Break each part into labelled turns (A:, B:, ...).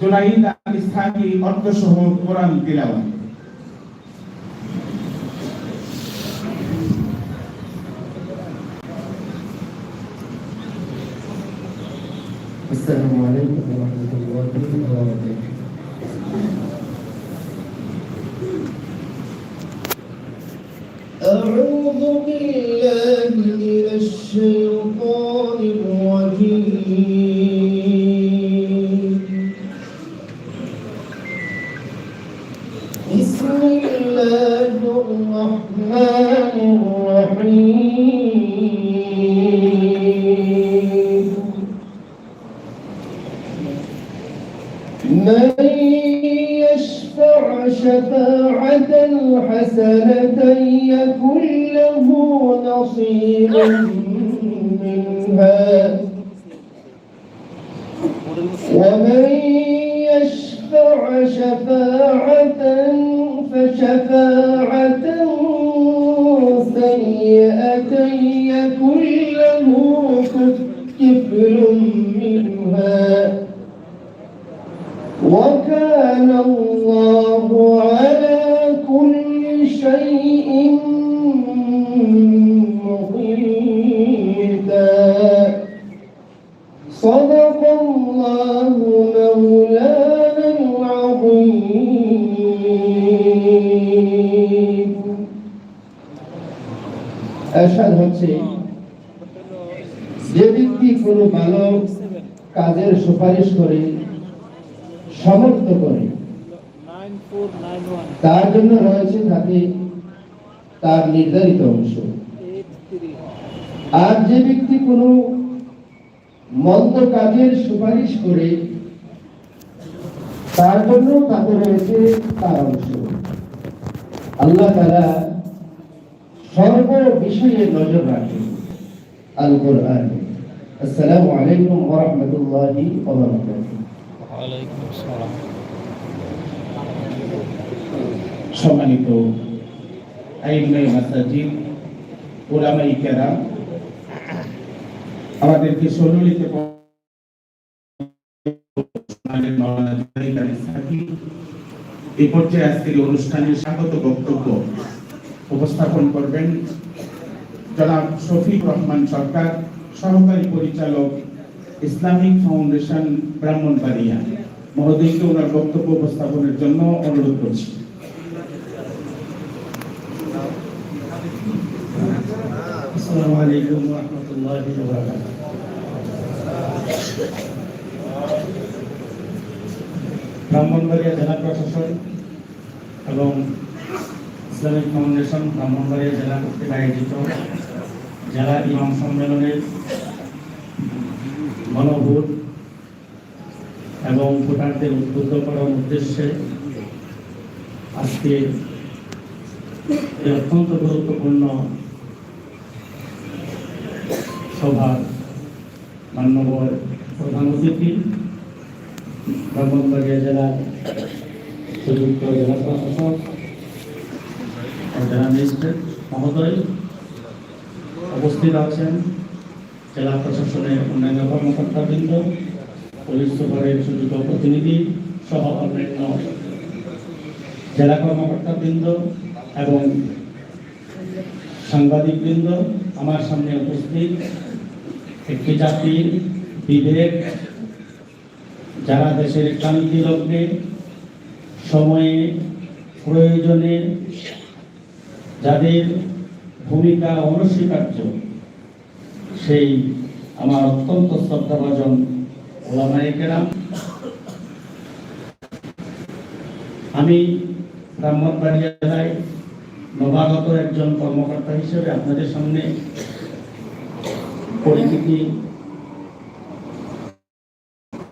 A: জুনাইদ আল ইসহাকি অর্থ সহ কোরআন তিলাওয়াত
B: السلام عليكم ورحمة الله وبركاته أعوذ بالله من الشيطان الرجيم منها ومن يشفع شفاعة فشفاعة سيئة يكن له كفل منها. وكان الله على كل شيء তার জন্য রয়েছে তাতে তার নির্ধারিত অংশ। আর যে ব্যক্তি কোনো মন্দ কাজের সুপারিশ করে তার জন্য তাতে রয়েছে তার অংশ। আল্লাহ তারা সর্ব বিষয়ে নজর রাখে আল কোরআন আসসালামু আলাইকুম ওয়া রাহমাতুল্লাহি ওয়া বারাকাতুহু।
C: ওয়ালাইকুম আসসালাম।
A: সম্মানিত আইমাই মাসাজিদ ওলামাই কেরাম আমাদেরকে সন্মিলিত এই পর্যায়ে আজকের এই অনুষ্ঠানের স্বাগত বক্তব্য উপস্থাপন করবেন জনাব শফিক রহমান সরকার, সহকারী পরিচালক ইসলামিক ফাউন্ডেশন ব্রাহ্মণবাড়িয়া। মহোদয়কে ওনার বক্তব্য উপস্থাপনের জন্য অনুরোধ করছি।
B: আসসালামু আলাইকুম ওয়া রাহমাতুল্লাহি
C: ব্রাহ্মণবাড়িয়া জেলা প্রশাসন এবং ইসলামিক ফাউন্ডেশন ব্রাহ্মণবাড়িয়া জেলা কর্তৃক আয়োজিত জেলা ইমাম সম্মেলনের গণভোট এবং ভোটারদের উদ্বুদ্ধ করার উদ্দেশ্যে আজকে অত্যন্ত গুরুত্বপূর্ণ সভার মান্যবর প্রধান অতিথি ব্রাহ্মণবাড়িয়া জেলার সুযুক্ত জেলা প্রশাসক, জেলা ম্যাজিস্ট্রেট মহোদয় উপস্থিত আছেন। জেলা প্রশাসনের অন্যান্য কর্মকর্তাবৃন্দ, পুলিশ সুপারের সুযোগ্য প্রতিনিধি সহ অন্যান্য জেলা কর্মকর্তাবৃন্দ এবং সাংবাদিকবৃন্দ আমার সামনে উপস্থিত। একটি জাতির বিবেক, যারা দেশের ক্রান্তি লগ্নে, সময়ে, প্রয়োজনে, যাদের ভূমিকা অনস্বীকার্য, সেই আমার অত্যন্ত শ্রদ্ধাভাজন ওলামাইকেরাম আমি ব্রাহ্মণবাড়িয়া জেলায় নবাগত একজন কর্মকর্তা হিসেবে আপনাদের সামনে পরিচিতি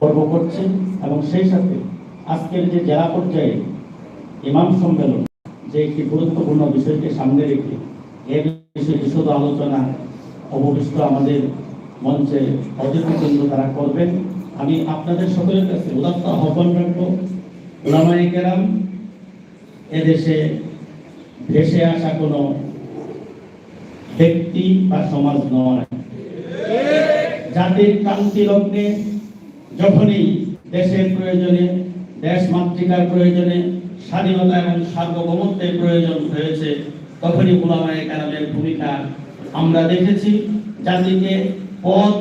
C: পর্ব করছি এবং সেই সাথে আজকের যে জেলা পর্যায়ে ইমাম সম্মেলন, যে একটি গুরুত্বপূর্ণ বিষয়কে সামনে রেখে এ বিষয়ে বিশদ আলোচনা অবশিষ্ট আমাদের মঞ্চে অতিথিবৃন্দ তারা করবেন। আমি আপনাদের সকলের কাছে উদাত্ত আহ্বান রাখব। ওলামায়ে কেরাম, এদেশে ভেসে আসা কোনো ব্যক্তি বা সমাজ নয়। জাতির ক্রান্তি লগ্নে যখনই
D: দেশের প্রয়োজনে, দেশ মাতৃকার প্রয়োজনে, স্বাধীনতা এবং সার্বভৌমত্বের প্রয়োজন হয়েছে, তখনই ওলামায়ে কেরামের ভূমিকা আমরা দেখেছি। জাতিকে পথ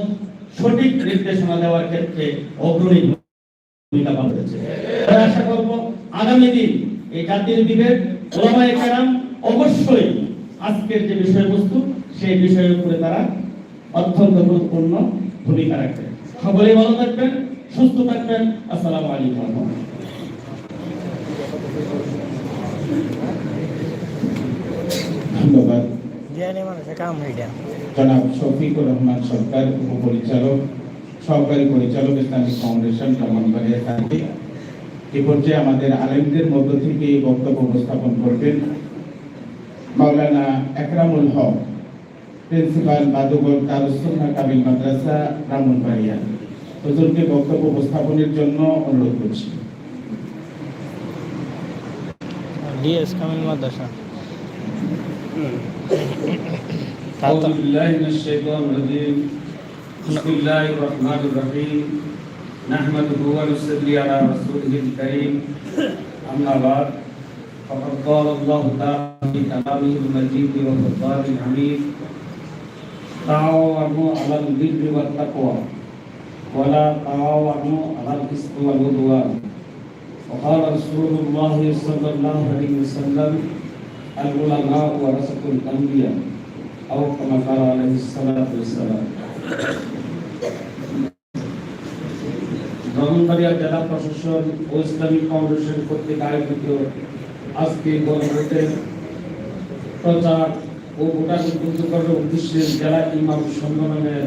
D: সঠিক নির্দেশনা দেওয়ার ক্ষেত্রে অগ্রণী ভূমিকা পালন করেছে। আশা করব আগামী দিন এই জাতির বিবেক ওলামায়ে কেরাম অবশ্যই আজকের যে বিষয়বস্তু, সেই বিষয়ের উপরে তারা অত্যন্ত গুরুত্বপূর্ণ ভূমিকা রাখবে। সকলেই ভালো থাকবেন সুস্থ থাকবেন। আসসালামু আলাইকুম
A: ধন্যবাদ। জনাব শফিকুর রহমান সরকার উপপরিচালক সহকারী পরিচালক ইসলামিক ফাউন্ডেশন ব্রাহ্মণবাড়িয়া থাকি এ পর্যায়ে আমাদের আলেমদের মধ্য থেকে বক্তব্য উপস্থাপন করবেন মাওলানা একরামুল হক। প্রিন্সিপাল বাদুগর দারুসুন্নাহ কামিল মাদ্রাসা ব্রাহ্মণবাড়িয়া হুজুরকে বক্তব্য উপস্থাপনের জন্য অনুরোধ করছি
E: ডিএস কামিল মাদ্রাসা
C: أعوذ بالله من الشيطان الرجيم بسم الله الرحمن الرحيم نحمده ونصلي على رسوله الكريم أما بعد فقد قال الله تعالى في كلامه المجيد وفرقان الحميد تعاونوا على البر والتقوى ولا تعاونوا على الإثم والعدوان وقال رسول الله صلى الله عليه وسلم العلماء ورثة الأنبياء أو كما قال عليه الصلاة والسلام ব্রাহ্মণবাড়িয়া জেলা প্রশাসন ও ইসলামিক ফাউন্ডেশন কর্তৃক আয়োজিত আজকে গণভোটের প্রচার ও ভোটার উদ্বুদ্ধ করার জেলা ইমাম সম্মেলনের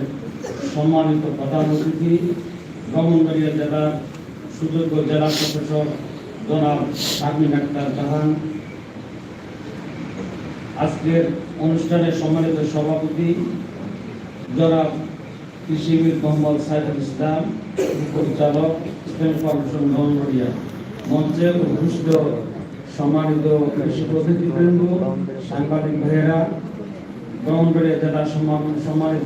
C: সম্মানিত প্রধান অতিথি, ব্রাহ্মণবাড়িয়া জেলার সুযোগ্য জেলা প্রশাসক জনাব শারমিন আক্তার জাহান। আজকের অনুষ্ঠানের সম্মানিত সভাপতি জনাব কৃষিবিদ মোহাম্মদ সাইদুল ইসলাম পরিচালক ইসলাম ফাউন্ডেশন নলমরিয়া মঞ্চে উপস্থিত সম্মানিত কৃষি প্রতিনিধিবৃন্দ সাংবাদিক ভাইয়েরা ব্রহ্মপুরিয়া জেলা সম্মান- সম্মানিত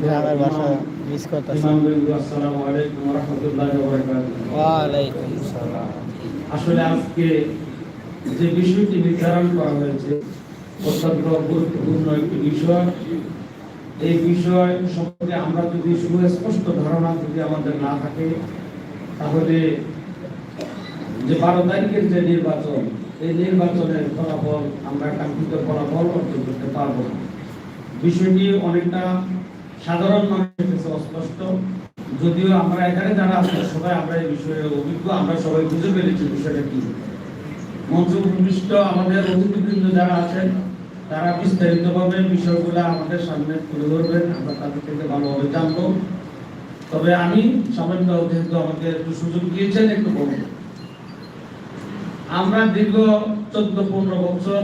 C: আসলে আজকে যে বিষয়টি নির্ধারণ করা হয়েছে অত্যন্ত গুরুত্বপূর্ণ একটি বিষয়। এই বিষয় সম্পর্কে আমরা যদি সুস্পষ্ট ধারণা যদি আমাদের না থাকে তাহলে যে বারো তারিখের যে নির্বাচন এই নির্বাচনের ফলাফল আমরা কাঙ্ক্ষিত ফলাফল অর্জন করতে পারব। বিষয়টি অনেকটা সাধারণ মানুষের কাছে অস্পষ্ট। যদিও আমরা এখানে যারা আছি, সবাই আমরা এই বিষয়ে অভিজ্ঞ, আমরা সবাই বুঝে পেরেছি বিষয়টা কি। মঞ্চ উপবিষ্ট আমাদের অতিথিবৃন্দ যারা আছেন, তারা বিস্তারিতভাবে বিষয়গুলো আমাদের সামনে তুলে ধরবেন। আমরা তাদের থেকে ভালোভাবে জানব। তবে আমি সামান্য যেহেতু আমাকে একটু সুযোগ দিয়েছেন, একটু বলব। আমরা দীর্ঘ চোদ্দ, পনেরো বছর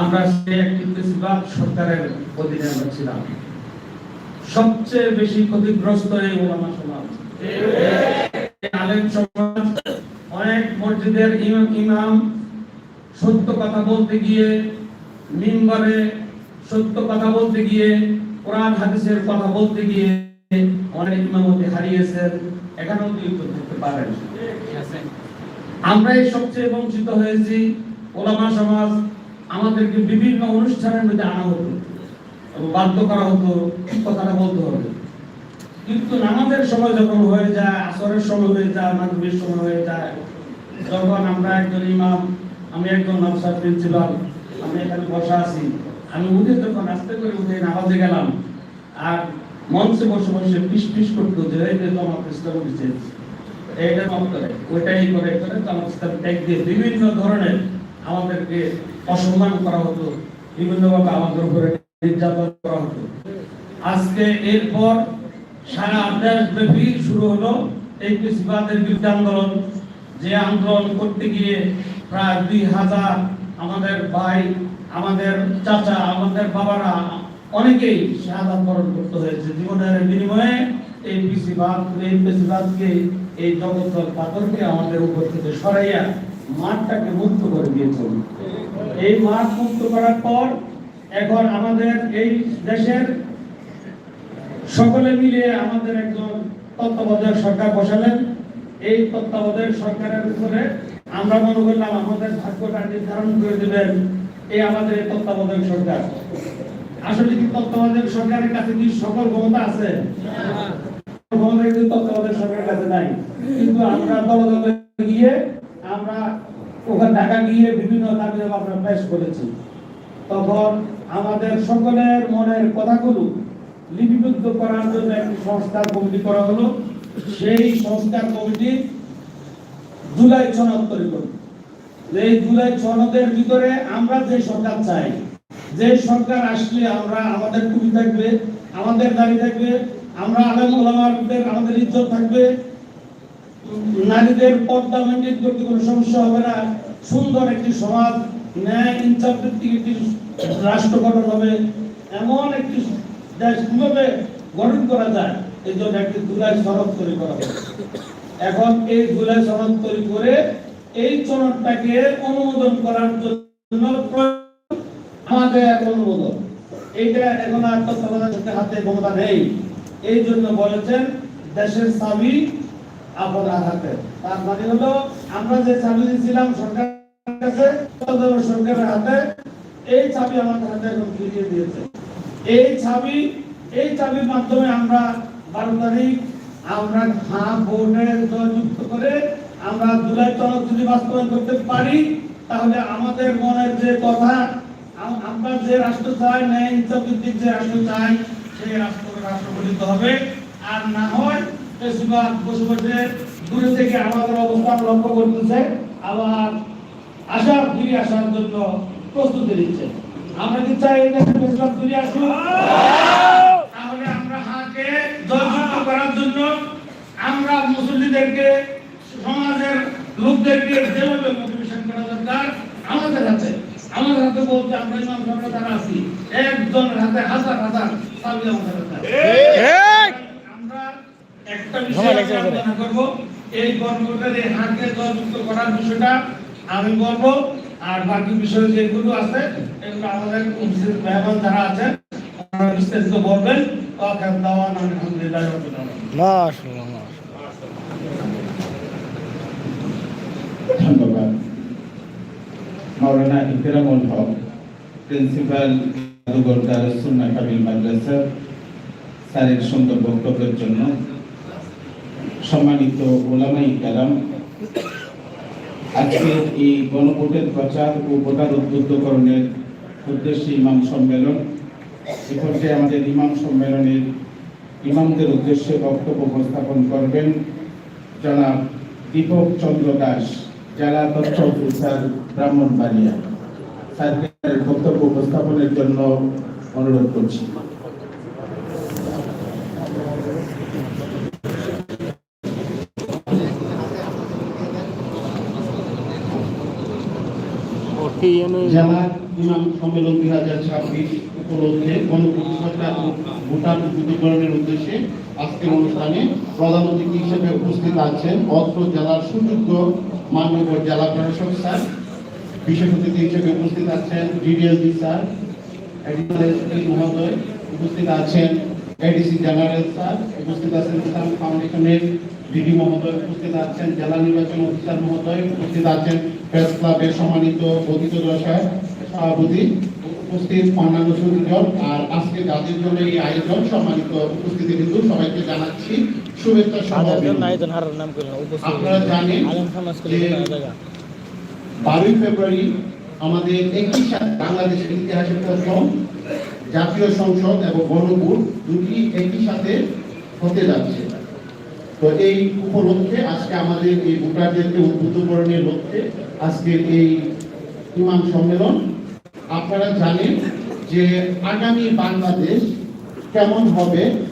C: আমরা সে একটি বেশিরভাগ সরকারের অধীনে আমরা ছিলাম। সবচেয়ে বেশি ক্ষতিগ্রস্ত এই ওলামা সমাজ। আলেম সমাজ, অনেক মসজিদের ইমাম সত্য কথা বলতে গিয়ে, মিম্বরে সত্য কথা বলতে গিয়ে, কোরআন, হাদিসের কথা বলতে গিয়ে অনেক ইমামতি হারিয়েছেন, এখানেও উদ্যুক্ত থাকতে পারেন। আমরা এই সবচেয়ে বঞ্চিত হয়েছি। ওলামা সমাজ আমাদেরকে বিভিন্ন অনুষ্ঠানের মধ্যে আনা হতো বাধ্য করা হতো কথাটা বলতে হবে। কিন্তু নামাজের সময় যখন হয়ে যায়, আসরের সময় হয়ে যায়, মাগরিবের সময় হয়ে যায়, যখন আমরা একজন ইমাম, আমি একজন নবসার প্রিন্সিপাল, আমি এখানে বসা আছি, আমি উঠে যখন আস্তে করে উঠে নামাজে গেলাম, আর মঞ্চে বসে বসে পিস পিস করতো যে এই যে জমাত ইসলাম এইটা কম করে, ওইটাই করে করে ইসলাম ট্যাগ দিয়ে বিভিন্ন ধরনের আমাদেরকে অসম্মান করা হতো, বিভিন্নভাবে আমাদের উপরে নির্যাতন করা হতো। আজকে এরপর সারা দেশ ব্যাপী শুরু হলো এই কৃষিবাদের বিরুদ্ধে আন্দোলন। যে আন্দোলন করতে গিয়ে প্রায় দুই হাজার আমাদের ভাই, আমাদের চাচা, আমাদের বাবারা অনেকেই শাহাদাত বরণ করতে হয়েছে। জীবনের বিনিময়ে এই কৃষিবাদ এই কৃষিবাদকে এই জগৎ পাথরকে আমাদের উপর থেকে সরাইয়া মাঠটাকে মুক্ত করে দিয়েছে। এই মাঠ মুক্ত করার পর এখন আমাদের এই দেশের সকলে মিলে আমাদের একজন তত্ত্বাবধায়ক সরকার বসালেন। এই তত্ত্বাবধায়ক সরকারের উপরে আমরা মনে করলাম আমাদের ভাগ্যটা নির্ধারণ করে দেবেন এই আমাদের তত্ত্বাবধায়ক সরকার। আসলে কি তত্ত্বাবধায়ক সরকারের কাছে কি সকল ক্ষমতা আছে? ক্ষমতা কিন্তু তত্ত্বাবধায়ক সরকারের কাছে নাই। কিন্তু আমরা দলে দলে গিয়ে আমরা ওখানে ঢাকা গিয়ে বিভিন্ন দাবি আমরা পেশ করেছি। তখন আমাদের সকলের মনের কথাগুলো লিপিবদ্ধ করার জন্য একটি সংস্কার কমিটি করা হলো। সেই সংস্কার কমিটি জুলাই সনদ তৈরি করবে এই জুলাই সনদের ভিতরে আমরা যে সরকার চাই, যে সরকার আসলে আমরা আমাদের টুপি থাকবে, আমাদের দাড়ি থাকবে আমরা আলেম ওলামাদের আমাদের ইজ্জত থাকবে। নারীদের পর্দা মেনটেন করতে কোনো সমস্যা হবে না। সুন্দর একটি সমাজ, ন্যায়, ইনসাফ ভিত্তিক একটি রাষ্ট্র গঠন হবে। এমন একটি দেশ কীভাবে গঠন করা যায় এই জন্য একটি জুলাই সনদ তৈরি করা হবে। এখন এই জুলাই সনদ তৈরি করে এই সনদটাকে অনুমোদন করার জন্য আমাদের অনুমোদন। এইটা এখন আর তত্ত্বাবধায়কের হাতে ক্ষমতা নেই। এই জন্য বলেছেন, দেশের চাবি আপনার হাতে তার মানে হলো, আমরা যে চাবি দিয়েছিলাম সরকারের কাছে সরকারের হাতে, এই চাবি আমাদের হাতে এখন ফিরিয়ে দিয়েছে। এই চাবি, এই চাবির মাধ্যমে আমরা বারো তারিখ আমরা হ্যাঁ ভোটে জয়যুক্ত করে আমরা জুলাই তলব যদি বাস্তবায়ন করতে পারি, তাহলে আমাদের মনের যে কথা আমরা যে রাষ্ট্র চাই ন্যায় ইনসাফ যে রাষ্ট্র চাই, সেই রাষ্ট্র রাষ্ট্র হবে। আর না হয় বসে দূরে থেকে আমাদের অবস্থান লক্ষ্য করতেছে। আবার আশা ফিরে আসার জন্য প্রস্তুতি নিচ্ছে। আমরা কি চাই বেশিরভাগ ফিরে আসুক? তাহলে আমরা হাকে জয়যুক্ত করার জন্য আমরা মুসল্লিদেরকে, সমাজের লোকদেরকে যেভাবে মোটিভেশন করা দরকার, আমাদের হাতে। আমাদের হাতে বলতে আমরা ইমাম যারা আছি। একজনের হাতে হাজার হাজার চাবি। আমরা একটা বিষয়। আলোচনা করব। এই কর্মকর্তাদের এই হাকে জয়যুক্ত করার বিষয়টা আমি বলব। আর বাকি বিষয় যেগুলো আছে এগুলো আমাদের উপস্থিত মেহমান যারা আছেন ওনারা বিস্তারিত বলবেন। ওয়াকার দাওয়ান আলহামদুলিল্লাহ
E: মাশাআল্লাহ।
A: ধন্যবাদ। মাওলানা ইকরামুল হক প্রিন্সিপাল জাদুঘর স্যারের সুন্দর বক্তব্যের জন্য সম্মানিত ওলামাই কালাম এই গণভোটের প্রচার ও ভোটার উদ্বুদ্ধকরণের উদ্দেশ্যে ইমাম সম্মেলন। এ পর্যায়ে আমাদের ইমাম সম্মেলনের ইমামদের উদ্দেশ্যে বক্তব্য উপস্থাপন করবেন জনাব দীপক চন্দ্র দাস, জেলা তথ্য অফিসার ব্রাহ্মণবাড়িয়া। স্যারকে বক্তব্য উপস্থাপনের জন্য অনুরোধ করছি।
B: জেলা সম্মেলন দুই হাজার ছাব্বিশ উদ্দেশ্যে আজকের অনুষ্ঠানে প্রধান অতিথি হিসেবে উপস্থিত আছেন অত্র জেলার সুযোগ্য মাননীয় জেলা প্রশাসক স্যার বিশেষ অতিথি হিসেবে উপস্থিত আছেন ডিডিএলজি স্যার মহোদয় উপস্থিত আছেন এডিসি জেনারেল স্যার উপস্থিত আছেন ইসলাম ফাউন্ডেশনের ডিডি মহোদয় উপস্থিত আছেন জেলা নির্বাচন অফিসার মহোদয় উপস্থিত আছেন প্রেস ক্লাবের সম্মানিত অতিথ দশায় সভাপতি উপস্থিত অন্যান্য সুদীজন আর আজকে যাদের জন্য এই আয়োজন সম্মানিত উপস্থিতি কিন্তু সবাইকে জানাচ্ছি শুভেচ্ছা আপনারা জানেন
E: আলম সমাজ করে
B: যে
E: জায়গা
B: বারোই ফেব্রুয়ারি আমাদের একই সাথে বাংলাদেশের ইতিহাসে প্রথম জাতীয় সংসদ এবং গণভোট দুটি একই সাথে হতে যাচ্ছে। তো এই উপলক্ষে আজকে আমাদের এই ভোটারদেরকে উদ্বুদ্ধকরণের লক্ষ্যে আজকের এই ইমাম সম্মেলন। আপনারা জানেন যে আগামী বাংলাদেশ কেমন হবে